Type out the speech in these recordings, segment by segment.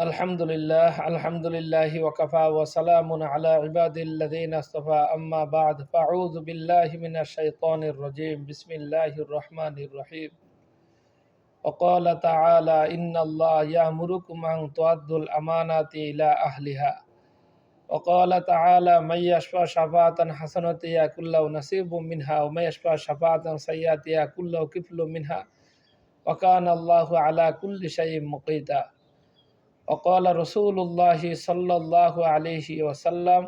الحمد لله الحمد لله وكفى وسلام على عباد الذين اصطفى أما بعد فأعوذ بالله من الشيطان الرجيم بسم الله الرحمن الرحيم وقال تعالى إن الله يأمركم أن تؤدوا الأمانات إلى أهلها وقال تعالى من يشفى شفاعة حسنة يأكل له نصيب منها ومن يشفى شفاعة سيئة يأكل له كفل منها وكان الله على كل شيء مقيتا অকাল রসুল্লাহি সাল্লাহ আলহি ওসাল্লাম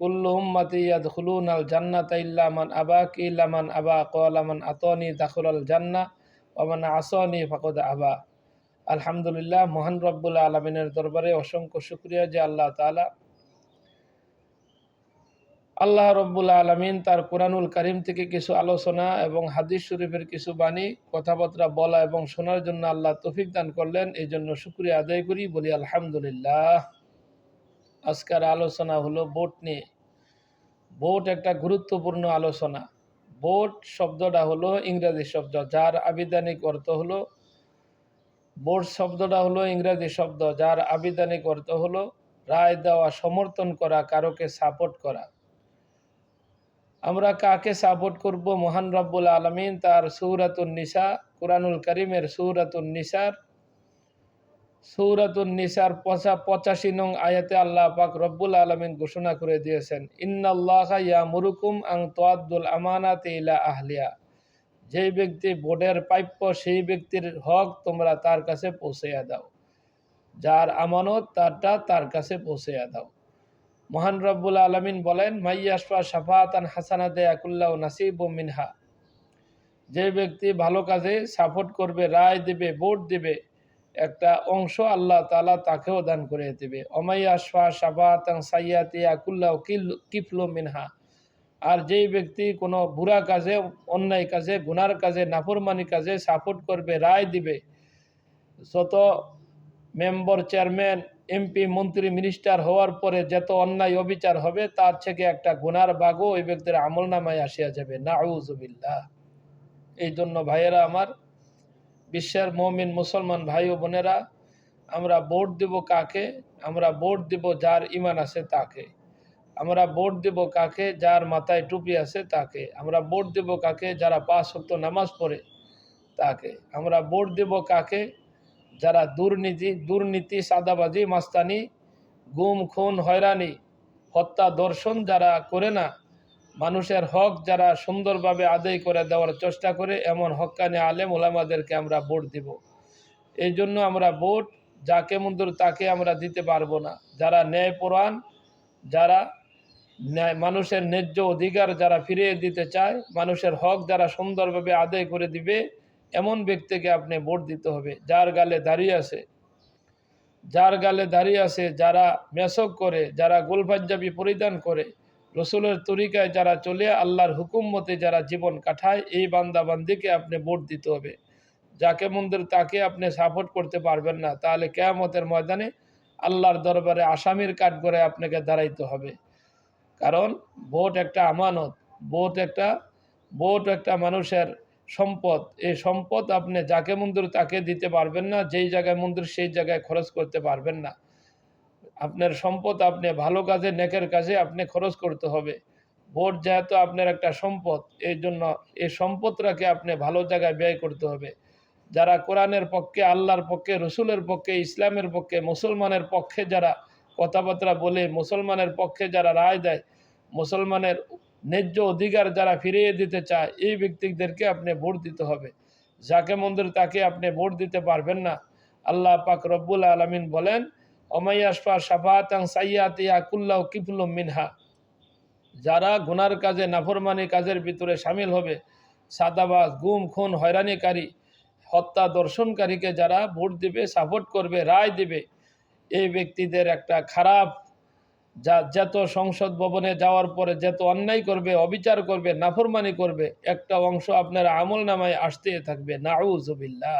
কুল্লু উম্মতি ইয়াদখুলুন আল জান্নাত ইল্লা মান আবাক ইল্লা মান আবা ক্বালা মান আতানি দাখুল আল জান্নাহ ওয়া মান আসানি ফাকাদ আবা আলহামদুলিল্লাহ মহান রব্বুল আলামিনের দরবারে অসংখ্য শুক্রিয়া যে আল্লাহ তাআলা আল্লাহ রব্বুল আলমিন তার কোরআনুল করিম থেকে কিছু আলোচনা এবং হাদিস শরীফের কিছু বাণী, কথাবার্তা বলা এবং শোনার জন্য আল্লাহ তফিক দান করলেন। এই জন্য শুক্রিয়া আদায় করি। বলি আলহামদুলিল্লাহ। আজকের আলোচনা হলো বোট নিয়ে। বোট একটা গুরুত্বপূর্ণ আলোচনা। বোট শব্দটা হলো ইংরেজি শব্দ, যার আবিধানিক অর্থ হলো বোট শব্দটা হলো ইংরেজি শব্দ, যার আবিধানিক অর্থ হলো রায় দেওয়া, সমর্থন করা, কারোকে সাপোর্ট করা। আমরা কাকে সাপোর্ট করব? মহান রব্বুল আলমিন তার সৌরাতুন নিসা, কোরআনুল করিমের সৌরাতুন নিসার সৌরাতুন নিসার পঁচা পঁচাশি নং আয়াতে আল্লাহ পাক রব্বুল আলমিন ঘোষণা করে দিয়েছেন, ইন্নাল্লাহ ইয়া মুরুকুম আং তোয়াদ্দুল আমানাতে ইলা আহলিয়া যেই ব্যক্তি বোর্ডের প্রাপ্য, সেই ব্যক্তির হক তোমরা তার কাছে পৌঁছাইয়া দাও। যার আমানত তারটা তার কাছে পৌঁছাইয়া দাও। মহান রব্বুল আলমিন বলেন মাইয়াসফা সাফাতান হাসানাতে আকুল্লাহ নাসিব ও মিনহা। যে ব্যক্তি ভালো কাজে সাপোর্ট করবে, রায় দেবে, ভোট দেবে, একটা অংশ আল্লাহ তালা তাকেও দান করে দেবে। অমাইয়াসফা সাফাতান সাইয়াতি আকুল্লাহ কিল কিফলু মিনহা। আর যেই ব্যক্তি কোনো বুড়া কাজে, অন্যায় কাজে, গুনার কাজে, নাফরমানি কাজে সাপোর্ট করবে, রায় দিবে, যত মেম্বার চেয়ারম্যান এমপি, মন্ত্রী, মিনিস্টার হওয়ার পরে যত অন্যায় অবিচার হবে, তার থেকে একটা গুনার বাগও ওই ব্যক্তির আমল নামায় আসিয়া যাবে। নাউজুবিল্লাহ এই জন্য ভাইয়েরা আমার, বিশ্বের মমিন মুসলমান ভাই ও বোনেরা, আমরা ভোট দেব কাকে? আমরা ভোট দেব যার ইমান আছে তাকে। আমরা ভোট দেব কাকে? যার মাথায় টুপি আছে তাকে। আমরা ভোট দেব কাকে? যারা পাঁচ শক্ত নামাজ পড়ে তাকে। আমরা ভোট দেব কাকে? যারা দুর্নীতি দুর্নীতি, সাদাবাজি, মাস্তানি, গুম, খুন, হয়রানি, হত্যা, দর্শন যারা করে না, মানুষের হক যারা সুন্দরভাবে আদায় করে দেওয়ার চেষ্টা করে, এমন হক্কানি আলেম ওলামাদেরকে আমরা ভোট দিব। এই জন্য আমরা ভোট, যাকে মন্দুর তাকে আমরা দিতে পারব না। যারা ন্যায়পরাণ যারা ন্যায়, মানুষের ন্যায্য অধিকার যারা ফিরিয়ে দিতে চায়, মানুষের হক যারা সুন্দরভাবে আদায় করে দিবে এমন ব্যক্তিকে আপনি ভোট দিতে হবে, যার গালে দাঁড়িয়ে আছে, যার গালে দাঁড়িয়ে আছে, যারা মেসক করে, যারা গোল পাঞ্জাবি পরিধান করে, রসুলের তরিকায় যারা চলে, আল্লাহর হুকুম মতে যারা জীবন কাটায়, এই বান্দাবান্দিকে আপনি ভোট দিতে হবে। যাকে মন্দির, তাকে আপনি সাপোর্ট করতে পারবেন না। তাহলে কেয়ামতের ময়দানে আল্লাহর দরবারে আসামির কাঠ করে আপনাকে দাঁড়াইতে হবে। কারণ, ভোট একটা আমানত, ভোট একটা ভোট একটা মানুষের সম্পদ এই সম্পদ আপনি যাকে মন্দির তাকে দিতে পারবেন না, যেই জায়গায় মন্দির সেই জায়গায় খরচ করতে পারবেন না। আপনার সম্পদ আপনি ভালো কাজে, নেকের কাজে আপনি খরচ করতে হবে। ভোট যেহেতু আপনার একটা সম্পদ, এই জন্য এই সম্পদটাকে আপনি ভালো জায়গায় ব্যয় করতে হবে। যারা কোরআনের পক্ষে, আল্লাহর পক্ষে, রসুলের পক্ষে, ইসলামের পক্ষে, মুসলমানের পক্ষে যারা কথাবার্তা বলে, মুসলমানের পক্ষে যারা রায় দেয়, মুসলমানের ন্যায্য অধিকার যারা ফিরিয়ে দিতে চায়, এই ব্যক্তিদেরকে আপনি ভোট দিতে হবে। যাকে মন্দির, তাকে আপনি ভোট দিতে পারবেন না। আল্লাহ পাক রব্বুল আলমিন বলেন অমাইয়াসফা সাফাতাং সাইয়াতিয়া কুল্লাহ কিফুল্লুম মিনহা। যারা গুনার কাজে, নাফরমানি কাজের ভিতরে সামিল হবে, সাদাবাজ, গুম, খুন, হয়রানিকারী, হত্যা দর্শনকারীকে যারা ভোট দিবে, সাপোর্ট করবে, রায় দিবে, এই ব্যক্তিদের একটা খারাপ যা যত সংসদ ভবনে যাওয়ার পরে যত অন্যায় করবে, অবিচার করবে, নাফরমানি করবে, একটা অংশ আপনার আমল নামায় আসতে থাকবে। নাউজবিল্লা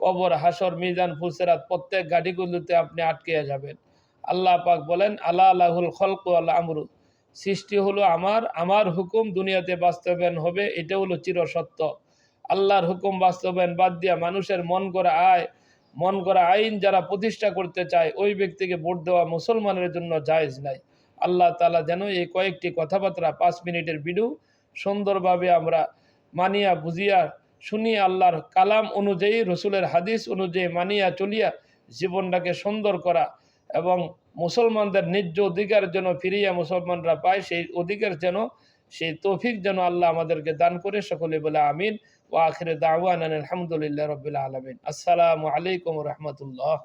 কবর, হাসর, মিজান, ফুলসেরাত প্রত্যেক গাড়িগুলোতে আপনি আটকে যাবেন। আল্লাহ পাক বলেন আল্লাহ আল্লাহুল খলক আল্লাহ আমরু। সৃষ্টি হলো আমার আমার হুকুম দুনিয়াতে বাস্তবায়ন হবে, এটা হলো চিরসত্য। আল্লাহর হুকুম বাস্তবায়ন বাদ দিয়া মানুষের মন করা আয় মন করা আইন যারা প্রতিষ্ঠা করতে চায়, ওই ব্যক্তিকে ভোট দেওয়া মুসলমানের জন্য জায়েজ নাই। আল্লাহ তালা যেন এই কয়েকটি কথাবার্তা পাঁচ মিনিটের ভিডিও সুন্দরভাবে আমরা মানিয়া, বুঝিয়া, শুনিয়া আল্লাহর কালাম অনুযায়ী, রসুলের হাদিস অনুযায়ী মানিয়া চলিয়া জীবনটাকে সুন্দর করা এবং মুসলমানদের ন্যায্য অধিকার যেন ফিরিয়া মুসলমানরা পায়, সেই অধিকার যেন, সেই তৌফিক যেন আল্লাহ আমাদেরকে দান করে সকলে বলে আমিন। ও আখিরে দাওয়ান আলহামদুলিল্লাহ রবিল আলমিন। আসসালামু আলাইকুম রহমতুল্লাহ।